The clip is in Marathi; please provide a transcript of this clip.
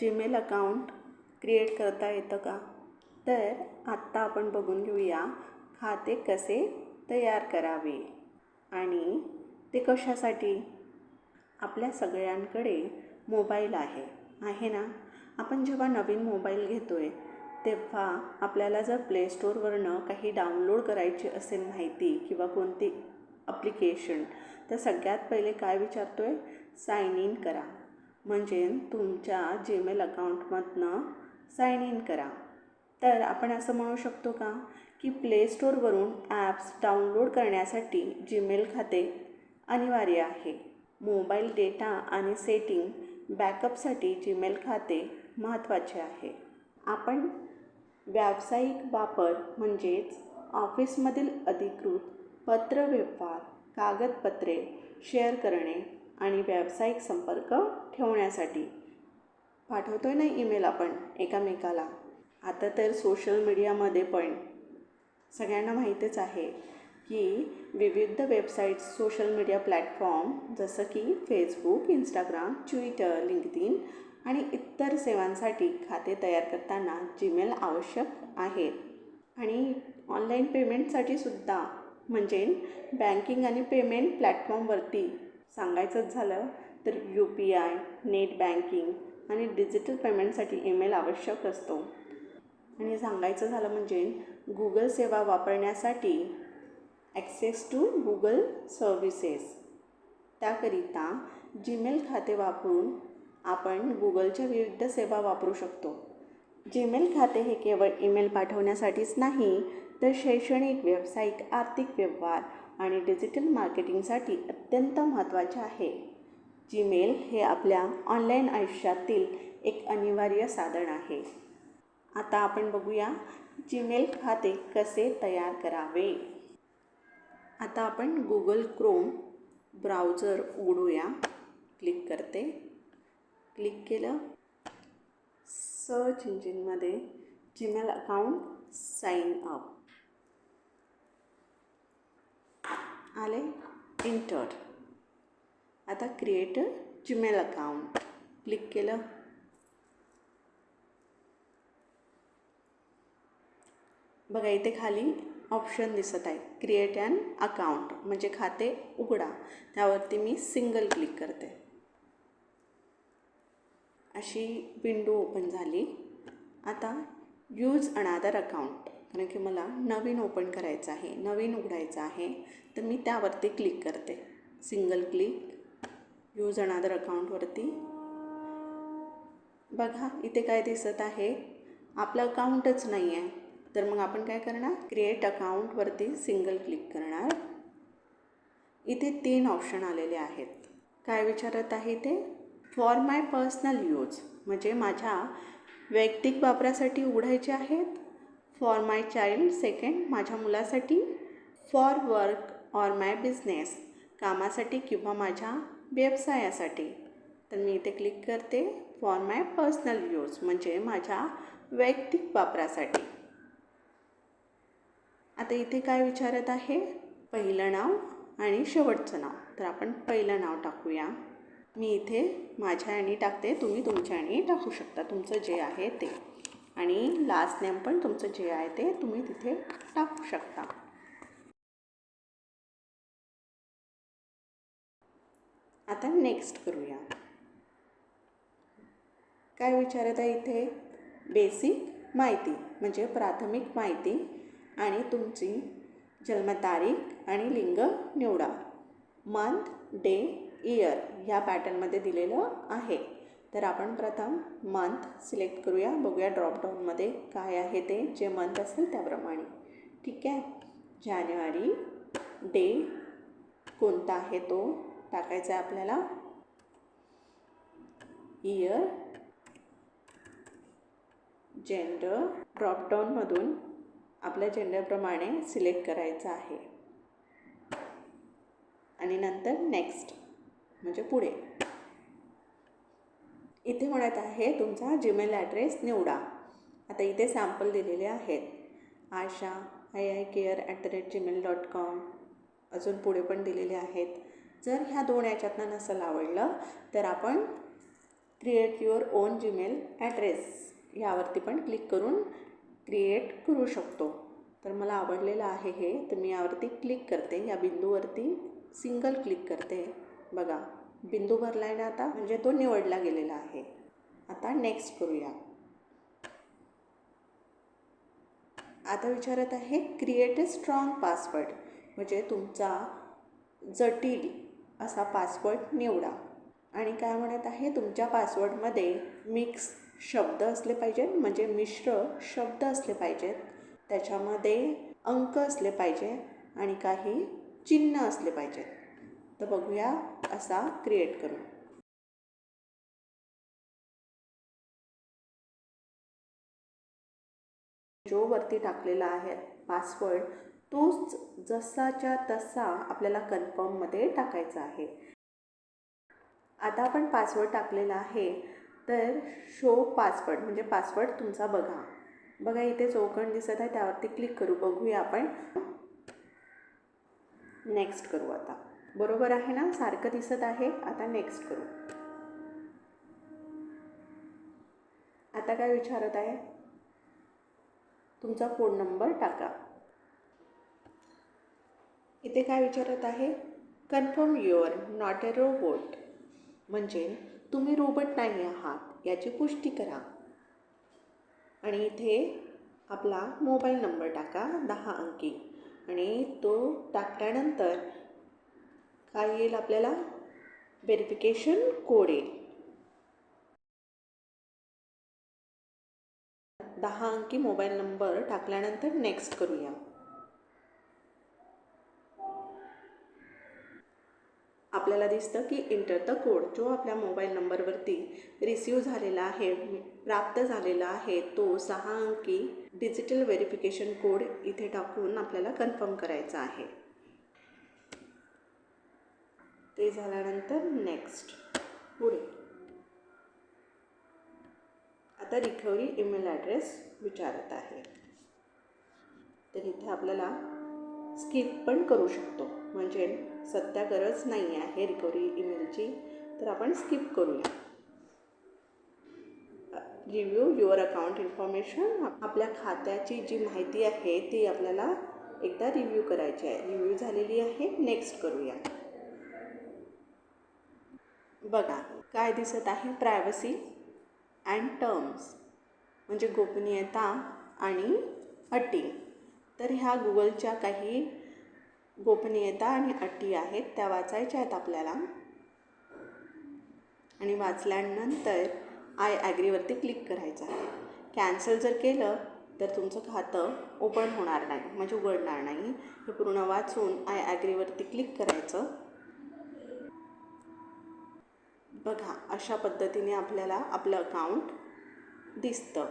जीमेल अकाउंट क्रिएट करता येतं का? तर आत्ता आपण बघून घेऊया खाते कसे तयार करावे आणि ते कशासाठी? आपल्या सगळ्यांकडे मोबाईल आहे आहे ना? आपण जेव्हा नवीन मोबाईल घेतो आहे तेव्हा आपल्याला जर प्ले स्टोअरवरनं काही डाउनलोड करायची असेल माहिती किंवा कोणती अप्लिकेशन तर सगळ्यात पहिले काय विचारतो आहे साईन इन करा. म्हणजे तुमच्या जीमेल अकाउंटमधनं साइन इन करा. तर आपण असं म्हणू शकतो का? की प्लेस्टोरवरून ॲप्स डाउनलोड करण्यासाठी जीमेल खाते अनिवार्य आहे. मोबाईल डेटा आणि सेटिंग बॅकअपसाठी जीमेल खाते महत्त्वाचे आहे. आपण व्यावसायिक वापर म्हणजेच ऑफिसमधील अधिकृत पत्रव्यवहार कागदपत्रे शेअर करणे आणि व्यावसायिक संपर्क ठेवण्यासाठी. पाठवतो आहे ना ईमेल आपण एकामेकाला? आता तर सोशल मीडियामध्ये पण सगळ्यांना माहीतच आहे की विविध वेबसाईट्स सोशल मीडिया प्लॅटफॉर्म जसं की फेसबुक इंस्टाग्राम ट्विटर लिंक्डइन आणि इतर सेवांसाठी खाते तयार करताना जीमेल आवश्यक आहे आणि ऑनलाईन पेमेंटसाठी सुद्धा म्हणजे बँकिंग आणि पेमेंट प्लॅटफॉर्मवरती सांगायचंच झालं तर U P I net banking आणि डिजिटल पेमेंटसाठी ईमेल आवश्यक असतो. आणि सांगायचं झालं म्हणजे गुगल सेवा वापरण्यासाठी ॲक्सेस टू गुगल सर्व्हिसेस. त्याकरिता जीमेल खाते वापरून आपण गुगलच्या विविध सेवा वापरू शकतो. जीमेल खाते हे केवळ ईमेल पाठवण्यासाठीच नाही तर शैक्षणिक व्यावसायिक आर्थिक व्यवहार आणि डिजिटल मार्केटिंगसाठी अत्यंत महत्त्वाचे आहे. जीमेल हे आपल्या ऑनलाईन आयुष्यातील एक अनिवार्य साधन आहे. आता आपण बघूया जीमेल खाते कसे तयार करावे. आता आपण गुगल क्रोम ब्राउझर उघडूया. क्लिक करते. क्लिक केलं. सर्च इंजिनमध्ये जीमेल अकाउंट साइन अप आले? इंटर आता क्रिएट जीमेल अकाउंट क्लिक केलं. बघा इथे खाली ऑप्शन दिसत आहे. क्रिएट अँड अकाउंट म्हणजे खाते उघडा. त्यावरती मी सिंगल क्लिक करते. अशी विंडो ओपन झाली. आता यूज अनादर अकाउंट कारण की मला नवीन ओपन करायचं आहे नवीन उघडायचं आहे तर मी त्यावरती क्लिक करते. सिंगल क्लिक यूज अनादर अकाउंटवरती बघा इथे काय दिसत आहे? आपलं अकाउंटच नाही आहे तर मग आपण काय करणार? क्रिएट अकाउंटवरती सिंगल क्लिक करणार. इथे तीन ऑप्शन आलेले आहेत. काय विचारत आहे ते? फॉर माय पर्सनल यूज म्हणजे माझ्या वैयक्तिक वापरासाठी उघडायचे आहेत? फॉर माय चाइल्ड सेकंड माझ्या मुलासाठी for work or my business कामासाठी किंवा माझ्या व्यवसायासाठी. तर मी इथे क्लिक करते फॉर माय पर्सनल यूज म्हणजे माझ्या वैयक्तिक वापरासाठी. आता इथे काय विचारत आहे? पहिलं नाव आणि शेवटचं नाव. तर आपण पहिलं नाव टाकूया. मी इथे माझ्या आणि टाकते तुम्ही तुमच्या आणि टाकू शकता तुमचं जे आहे ते. आणि लास्ट नेम पण तुमचं जे आहे ते तुम्ही तिथे टाकू शकता. आता नेक्स्ट करूया. काय विचारत आहे इथे? बेसिक माहिती म्हणजे प्राथमिक माहिती आणि तुमची जन्मतारीख आणि लिंग निवडा. मंथ डे इयर ह्या पॅटर्नमध्ये दिलेलं आहे. तर आपण प्रथम मंथ सिलेक्ट करूया. बघूया ड्रॉपडाऊनमध्ये काय आहे ते. जे मंथ असेल त्याप्रमाणे. ठीक आहे? जानेवारी डे कोणता आहे तो? टाकायचा आहे आपल्याला. इयर जेंडर ड्रॉपडाऊनमधून आपल्या जेंडरप्रमाणे सिलेक्ट करायचं आहे. आणि नंतर नेक्स्ट म्हणजे पुढे. इथे म्हणत आहे तुमचा जीमेल ॲड्रेस निवडा. आता इथे सॅम्पल दिलेले आहेत. Asha I I care at the rate Gmail dot com अजून पुढे पण दिलेले आहेत. जर ह्या दोन याच्यातनं नसेल आवडलं तर आपण create your own Gmail address यावरती पण क्लिक करून क्रिएट करू शकतो. तर मला आवडलेलं आहे हे तर मी यावरती क्लिक करते. या बिंदूवरती सिंगल क्लिक करते. बघा. बिंदू भरला आहे ना आता म्हणजे तो निवडला गेलेला आहे. आता नेक्स्ट करूया. आता विचारत आहे क्रिएट अ स्ट्रॉंग पासवर्ड म्हणजे तुमचा जटिल असा पासवर्ड निवडा. आणि काय म्हणत आहे तुमच्या पासवर्डमध्ये मिक्स शब्द असले पाहिजेत म्हणजे मिश्र शब्द असले पाहिजेत. त्याच्यामध्ये अंक असले पाहिजे आणि काही चिन्ह असले पाहिजेत. तर बघूया असा क्रिएट करू. जो वरती टाकलेला आहे पासवर्ड तोच जसाच्या तसा आपल्याला कन्फर्ममध्ये टाकायचा आहे. आता आपण पासवर्ड टाकलेला आहे तर शो पासवर्ड म्हणजे पासवर्ड तुमचा बघा. बघा इथे चौकण दिसत आहे त्यावरती क्लिक करू बघूया आपण. नेक्स्ट करू आता. बरोबर आहे ना? सारखं दिसत आहे. आता नेक्स्ट करू. आता काय विचारत आहे? तुमचा फोन नंबर टाका. इथे काय विचारत आहे? Confirm you're not a robot म्हणजे तुम्ही रोबोट नाही आहात याची पुष्टी करा. आणि इथे आपला मोबाईल नंबर टाका दहा अंकी. आणि तो टाकल्यानंतर काय येईल आपल्याला? व्हेरिफिकेशन कोड येईल. दहा अंकी मोबाईल नंबर टाकल्यानंतर नेक्स्ट करूया. आपल्याला दिसतं की इंटर द कोड जो आपल्या मोबाईल नंबरवरती रिसीव झालेला आहे प्राप्त झालेला आहे तो सहा अंकी डिजिटल व्हेरिफिकेशन कोड इथे टाकून आपल्याला कन्फर्म करायचा आहे. ते झाल्यानंतर नेक्स्ट पुढे. आता रिकव्हरी ईमेल ॲड्रेस विचारत आहे. तर इथे आपल्याला स्किप पण करू शकतो. म्हणजे सध्या गरज नाही आहे रिकव्हरी ईमेलची. तर आपण स्किप करूया. रिव्ह्यू युअर अकाउंट इन्फॉर्मेशन आपल्या खात्याची जी माहिती आहे ती आपल्याला एकदा रिव्ह्यू करायची आहे. रिव्ह्यू झालेली आहे नेक्स्ट करूया. बघा काय दिसत आहे? प्रायव्हसी अँड टर्म्स म्हणजे गोपनीयता आणि अटी. तर ह्या गुगलच्या काही गोपनीयता आणि अटी आहेत त्या वाचायच्या आहेत आपल्याला. आणि वाचल्यानंतर आय ॲग्रीवरती क्लिक करायचं आहे. कॅन्सल जर केलं तर तुमचं खातं ओपन होणार नाही म्हणजे उघडणार नाही. हे पूर्ण वाचून आय ॲग्रीवरती क्लिक करायचं. बघा अशा पद्धतीने आपल्याला आपलं अकाउंट दिसतं.